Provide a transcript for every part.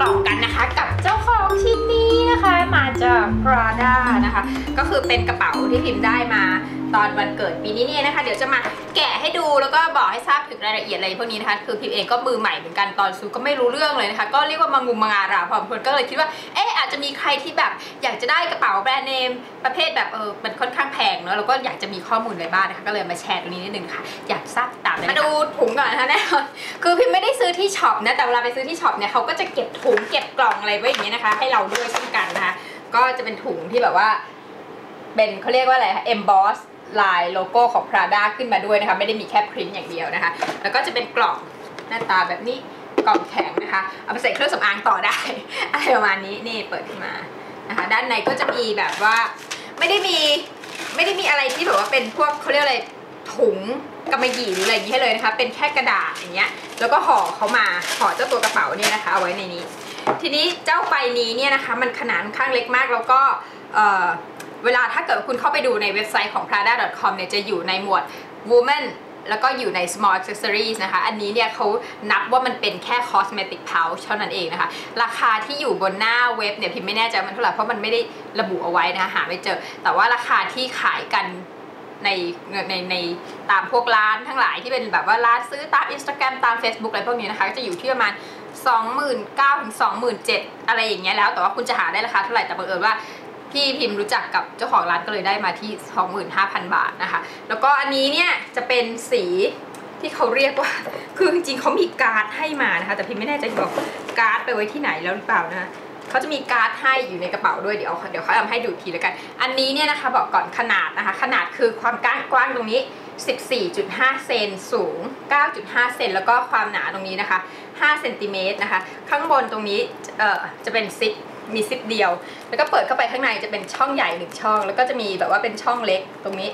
กล่ มาจาก Prada นะคะ ก็คือเป็นกระเป๋าที่พิมพ์ได้มาตอนวันเกิดปีนี้เนี่ยนะคะ เดี๋ยวจะมาแกะให้ดูแล้วก็บอกให้ทราบถึงรายละเอียดอะไรพวกนี้นะคะ คือพิมพ์เองก็มือใหม่เหมือนกันตอนซื้อก็ไม่รู้เรื่องเลยนะคะ ก็เรียกว่ามางุมมางาราพอคนก็เลยคิดว่าเอออาจจะมีใครที่แบบอยากจะได้กระเป๋าแบรนด์เนมประเภทแบบเออมันค่อนข้างแพงเนอะแล้วก็อยากจะมีข้อมูลอะไรบ้างนะคะก็เลยมาแชร์ตรงนี้นิดนึงค่ะ อยากทราบตามมาดูถุงก่อนนะคะแน่นอนคือพิมไม่ได้ซื้อที่ช็อปนะแต่เวลาไปซื้อที่ช็อปเนี่ยเขาก็จะเก็บถุงเก็บกล่องอะไรไว้อย่างนี้นะคะ ให้เราด้วยเช่นกันนะคะ ก็จะเป็นถุงที่แบบว่า เป็นเขาเรียกว่าอะไรคะ emboss ลายโลโก้ของ Prada ขึ้นมาด้วยนะคะ ไม่ได้มีแค่พรินต์อย่างเดียวนะคะ แล้วก็จะเป็นกล่องหน้าตาแบบนี้กล่องแข็งนะคะ เอาไปใส่เครื่องสำอางต่อได้ อะไรประมาณนี้นี่เปิดขึ้นมานะคะ ด้านในก็จะมีแบบว่าไม่ได้มีไม่ได้มีอะไรที่แบบว่าเป็นพวกเขาเรียกอะไรถุงกำมะหยี่หรืออะไรอย่างนี้ให้เลยนะคะ เป็นแค่กระดาษอย่างเงี้ย แล้วก็ห่อเขามาห่อเจ้าตัวกระเป๋าเนี่ยนะคะ เอาไว้ในนี้ ทีนี้เจ้าใบนี้เนี่ยนะคะมันขนาดค่อนข้างเล็กมากแล้วก็เออเวลาถ้าเกิดคุณเข้าไปดูในเว็บไซต์ของ prada.com เนี่ยจะอยู่ในหมวด woman แล้วก็อยู่ใน small accessories นะคะ อันนี้เนี่ยเขานับว่ามันเป็นแค่ cosmetic pouch เท่านั้นเองนะคะ ราคาที่อยู่บนหน้าเว็บเนี่ยพิมไม่แน่ใจมันเท่าไหร่เพราะมันไม่ได้ระบุเอาไว้นะคะหาไม่เจอ แต่ว่าราคาที่ขายกันในในในตามพวกร้านทั้งหลายที่เป็นแบบว่าร้านซื้อตาม Instagram ตาม Facebook อะไรพวกนี้นะคะก็จะอยู่ที่ประมาณ 29,000ถึง27,000อะไรอย่างเงี้ยแล้ว แต่ว่าคุณจะหาได้ราคาเท่าไหร่แต่บังเอิญว่าพี่พิมพ์รู้จักกับเจ้าของร้านก็เลยได้มาที่ 25,000 บาทนะคะ แล้วก็อันนี้เนี่ยจะเป็นสีที่เขาเรียกว่า คือจริงๆเขามีการ์ดให้มานะคะ แต่พิมไม่แน่ใจว่าการ์ดไปไว้ที่ไหนแล้วหรือเปล่านะคะเขาจะมีการ์ดให้อยู่ในกระเป๋าด้วยเดี๋ยวเดี๋ยวเขาเอาให้ดูทีแล้วกัน อันนี้เนี่ยนะคะบอกก่อนขนาดนะคะ ขนาดคือความก้างกว้างตรงนี้ 14.5 เซนสูง 9.5 เซนแล้วก็ความหนาตรงนี้นะคะ5เซนติเมตรนะคะ ข้างบนตรงนี้เอ่อจะเป็นซิปมีซิปเดียว แล้วก็เปิดเข้าไปข้างในจะเป็นช่องใหญ่หนึ่งช่อง แล้วก็จะมีแบบว่าเป็นช่องเล็กตรงนี้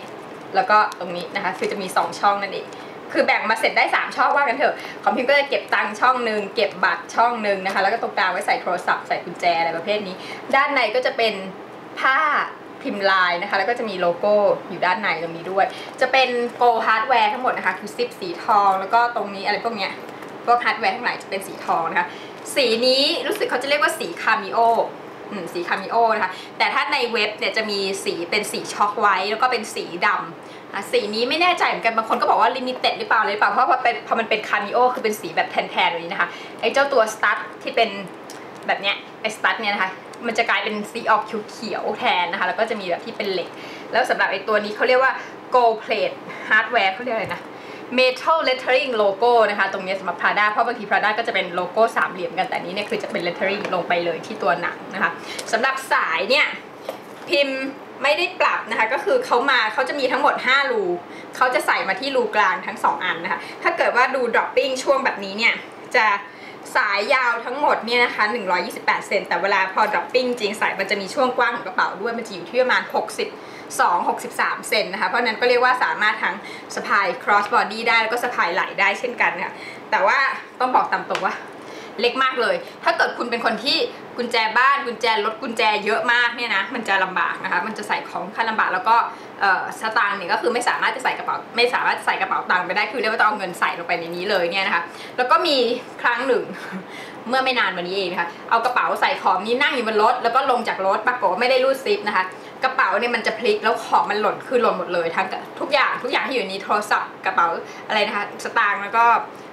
แล้วก็ตรงนี้นะคะ คือจะมี 2 ช่องนั่นเองคือแบ่งมาเสร็จได้ 3 ช่องว่ากันเถอะของพิมก็จะเก็บตังค์ช่องหนึ่งเก็บบัตรช่องหนึ่งนะคะ แล้วก็ตรงกลางไว้ใส่โทรศัพท์ใส่กุญแจอะไรประเภทนี้ ด้านในก็จะเป็นผ้า พิมพ์ลายนะคะ แล้วก็จะมีโลโก้อยู่ด้านในตรงนี้ด้วย จะเป็นโกลฮาร์ดแวร์ทั้งหมดนะคะคือซิปสีทอง แล้วก็ตรงนี้อะไรพวกเนี้ยพวกฮาร์ดแวร์ทั้งหลายจะเป็นสีทองนะคะ สีนี้รู้สึกเขาจะเรียกว่าสีคามิโออืมสีคามิโอนะคะ แต่ถ้าในเว็บเนี่ยจะมีสีเป็นสีช็อกไว้ แล้วก็เป็นสีดำสีนี้ไม่แน่ใจเหมือนกันบางคนก็บอกว่าลิมิเต็ดหรือเปล่าเลยเปล่าเพราะว่าเป็นพอมันเป็นคามิโอคือเป็นสีแบบแทนๆแบบนี้นะคะไอ้เจ้าตัวสตั๊ดที่เป็นแบบเนี้ยไอ้สตั๊ดเนี่ยนะคะ มันจะกลายเป็นสีออกเขียวๆแทนนะคะ แล้วก็จะมีแบบที่เป็นเหล็ก แล้วสำหรับไอ้ตัวนี้เขาเรียกว่า gold plate hardware เขาเรียกอะไรนะ metal lettering logo นะคะ ตรงนี้สำหรับ Prada เพราะบางที Prada ก็จะเป็นโลโก้สามเหลี่ยมกัน แต่นนี้เนี่ยคือจะเป็น lettering ลงไปเลยที่ตัวหนังนะคะสำหรับสายเนี่ยพิมพ์ไม่ได้ปรับนะคะก็คือเขามาเขาจะมีทั้งหมด 5 รูเขาจะใส่มาที่รูกลางทั้ง 2 อันนะคะ ถ้าเกิดว่าดู dropping ช่วงแบบนี้เนี่ยจะ สายยาวทั้งหมดเนี่ยนะคะ 128 เซนแต่เวลาพอดรอปปิ้งจริงสายมันจะมีช่วงกว้างของกระเป๋าด้วยมันจะอยู่ที่ประมาณ 62 63 เซนนะคะ เพราะนั้นก็เรียกว่าสามารถทั้งสะพาย cross body ได้แล้วก็สะพายไหล่ได้เช่นกันค่ะแต่ว่าต้องบอกตามตรงว่าเล็กมากเลย ถ้าเกิดคุณเป็นคนที่ กุญแจบ้านกุญแจรถกุญแจเยอะมากเนี่ยนะมันจะลำบากนะคะมันจะใส่ของค่อนข้างลำบากแล้วก็สตางค์เนี่ยก็คือไม่สามารถจะใส่กระเป๋าไม่สามารถใส่กระเป๋าตังค์ไปได้คือเรียกว่าต้องเอาเงินใส่ลงไปในนี้เลยเนี่ยนะคะแล้วก็มีครั้งหนึ่งเมื่อไม่นานวันนี้เองนะคะเอากระเป๋าใส่ของนี้นั่งอยู่บนรถแล้วก็ลงจากรถปรากฏว่าไม่ได้รูดซิปนะคะกระเป๋าเนี่ยมันจะพลิกแล้วของมันหล่นคือหล่นหมดเลยทั้งทุกอย่างทุกอย่างที่อยู่ในนี้โทรศัพท์กระเป๋าอะไรนะคะสตางค์แล้วก็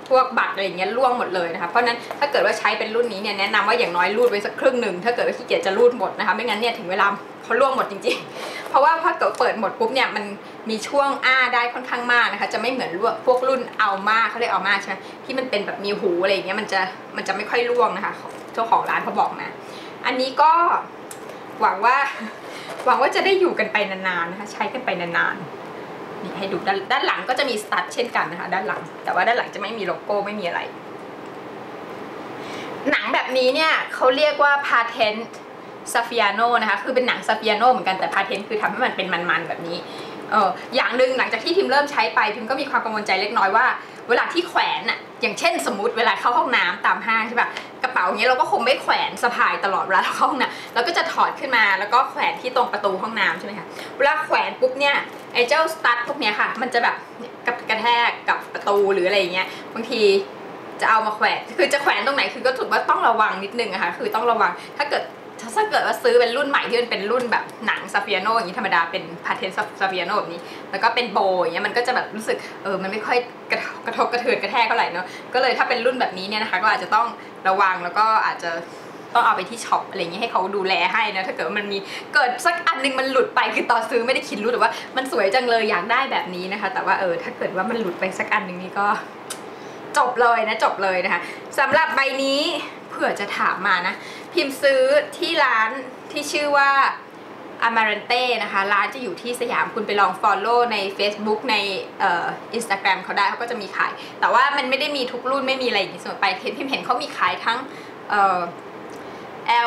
พวกบัตรอะไรอย่างเงี้ยล่วงหมดเลยนะคะเพราะนั้นถ้าเกิดว่าใช้เป็นรุ่นนี้เนี่ยแนะนำว่าอย่างน้อยรูดไว้สักครึ่งหนึ่งถ้าเกิดว่าขี้เกียจจะรูดหมดนะคะไม่งั้นเนี่ยถึงเวลาเขาล่วงหมดจริงๆ เพราะว่าถ้าเกิดเปิดหมดปุ๊บเนี่ยมันมีช่วงอ้าได้ค่อนข้างมากนะคะ จะไม่เหมือนพวกรุ่นเอามาเขาเรียกเอามาใช่ไหมที่มันเป็นแบบมีหูอะไรอย่างเงี้ยมันจะมันจะไม่ค่อยล่วงนะคะเจ้าของร้านเขาบอกมา อันนี้ก็หวังว่าหวังว่าจะได้อยู่กันไปนานๆนะคะใช้กันไปนานๆ นี่ให้ดูด้านด้านหลังก็จะมีสตัดเช่นกันนะคะ ด้านหลัง แต่ว่าด้านหลังจะไม่มีโลโก้ไม่มีอะไร หนังแบบนี้เนี่ยเขาเรียกว่าพาเทนต์ซาฟิอาโนนะคะ คือเป็นหนังซาฟิอาโนเหมือนกันแต่พาเทนคือทำให้มันเป็นมันๆแบบนี้ เอออย่างหนึ่งหลังจากที่พิมเริ่มใช้ไปพิมก็มีความกังวลใจเล็กน้อยว่า เวลาที่แขวนอะอย่างเช่นสมมติเวลาเข้าห้องน้ำตามห้างใช่ปะกระเป๋าอย่างเงี้ยเราก็คงไม่แขวนสะพายตลอดเวลาเราเข้าห้องน้ำเราก็จะถอดขึ้นมาแล้วก็แขวนที่ตรงประตูห้องน้ำใช่ไหมคะเวลาแขวนปุ๊บเนี่ยไอ้เจ้าสตั๊ดพวกเนี้ยค่ะ มันจะแบบกระแทกกับประตูหรืออะไรอย่างเงี้ยบางทีจะเอามาแขวน คือจะแขวนตรงไหนคือก็ถือว่าต้องระวังนิดนึงอะค่ะ คือต้องระวัง ถ้าเกิด ถ้าเกิดว่าซื้อเป็นรุ่นใหม่ที่มันเป็นรุ่นแบบหนังซาฟิอาโนอย่างนี้ธรรมดาเป็นพาเทนซาฟิอาโนแบบนี้ แล้วก็เป็นโบอย่างเงี้ยมันก็จะแบบรู้สึกเออมันไม่ค่อยกระทบกระทบกระเทือนกระแทกเท่าไหร่เนาะก็เลยถ้าเป็นรุ่นแบบนี้เนี่ยนะคะก็อาจจะต้องระวังแล้วก็อาจจะต้องเอาไปที่ช็อปอะไรเงี้ยให้เขาดูแลให้นะถ้าเกิดมันมีเกิดสักอันหนึงมันหลุดไปคือตอนซื้อไม่ได้คิดรู้แต่ว่ามันสวยจังเลยอยากได้แบบนี้นะคะ แต่ว่าเออถ้าเกิดว่ามันหลุดไปสักอันหนึ่งนี่ก็จบเลยนะจบเลยนะคะสำหรับใบนี้ ผื่อจะถามมานะ พิมพ์ซื้อที่ร้านที่ชื่อว่า a m a r a n t e นะคะ ร้านจะอยู่ที่สยามคุณไปลอง Follow ใน Facebook ในอ่อ Instagram เขาได้เขาก็จะมีขาย แต่ว่ามันไม่ได้มีทุกรุ่นไม่มีอะไรอย่างนี้เสมอไปเห็นพิมเห็นเขามีขายทั้งเอ่อ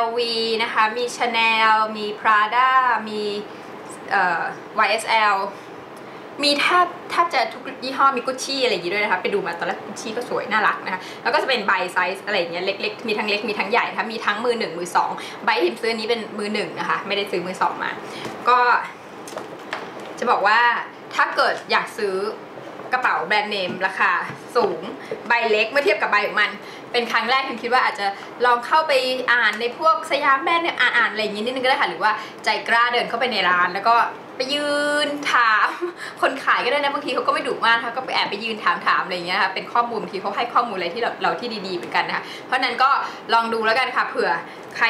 LV นะคะ มี Chanel มี Prada มีเอ่อ YSL มีแทบแทบจะทุกยี่ห้อมีกุชชี่อะไรอย่างงี้ด้วยนะคะไปดูมาตอนแรกกุชชี่ก็สวยน่ารักนะคะแล้วก็จะเป็นใบไซส์อะไรอย่างเงี้ยเล็กๆมีทั้งเล็กมีทั้งใหญ่นะคะมีทั้งมือหนึ่งมือสองใบที่พิมซื้อนี้เป็นมือหนึ่งนะคะไม่ได้ซื้อมือสองมา ก็จะบอกว่าถ้าเกิดอยากซื้อกระเป๋าแบรนด์เนมราคาสูงใบเล็กเมื่อเทียบกับใบของมัน เป็นครั้งแรกพิมคิดว่าอาจจะลองเข้าไปอ่านในพวกสยามแบรนด์เนี่ยอ่านๆอะไรอย่างงี้นิดนึงก็ได้ค่ะหรือว่าใจกล้าเดินเข้าไปในร้านแล้วก็ ไปยืนถามคนขายก็ได้นะบางทีเขาก็ไม่ดุมากนะคะก็ไปแอบไปยืนถามถามอะไรอย่างเงี้ยค่ะเป็นข้อมูลบางทีเขาให้ข้อมูลอะไรที่เราเราที่ดีๆเหมือนกันนะคะเพราะฉะนั้นก็ลองดูแล้วกันค่ะเผื่อใคร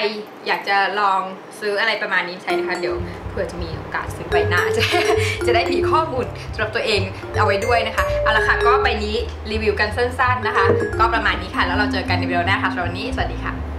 อยากจะลองซื้ออะไรประมาณนี้ใช้นะคะเดี๋ยวเผื่อจะมีโอกาสซื้อใบหน้าจะจะได้มีข้อมูลสำหรับตัวเองเอาไว้ด้วยนะคะเอาละค่ะก็ใบนี้รีวิวกันสั้นๆนะคะ ก็ประมาณนี้ค่ะแล้วเราเจอกันในวิดีโอหน้าค่ะสำหรับวันนี้สวัสดีค่ะ